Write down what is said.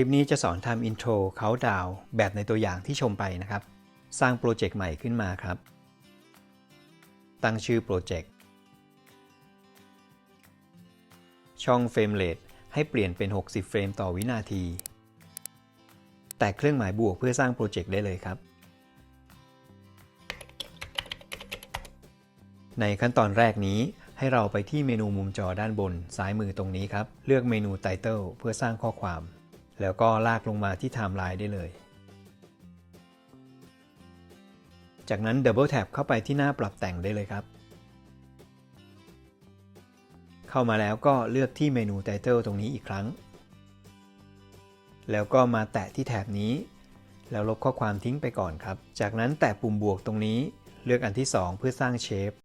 คลิปนี้จะสอนทำอินโทรเขาดาวแบบในตัวอย่างที่ชมไปนะครับ สร้างโปรเจกต์ใหม่ขึ้นมาครับ ตั้งชื่อโปรเจกต์ ช่องเฟรมเรทให้เปลี่ยนเป็น 60 เฟรมต่อวินาที แตะเครื่องหมายบวกเพื่อสร้างโปรเจกต์ได้เลยครับ ในขั้นตอนแรกนี้ให้เราไปที่เมนูมุมจอด้านบน ซ้ายมือตรงนี้ครับ เลือกเมนู Title เพื่อสร้างข้อความ แล้วก็ลากลงมาที่ Timeline ได้เลย จากนั้น Double Tap เข้าไปที่หน้าปรับแต่งได้เลยครับ เข้ามาแล้วก็เลือกที่เมนู Title ตรงนี้อีกครั้ง แล้วก็มาแตะที่แถบนี้ แล้วลบข้อความทิ้งไปก่อนครับ จากนั้นแตะปุ่มบวกตรงนี้ เลือกอันที่ 2 เพื่อสร้างเชฟ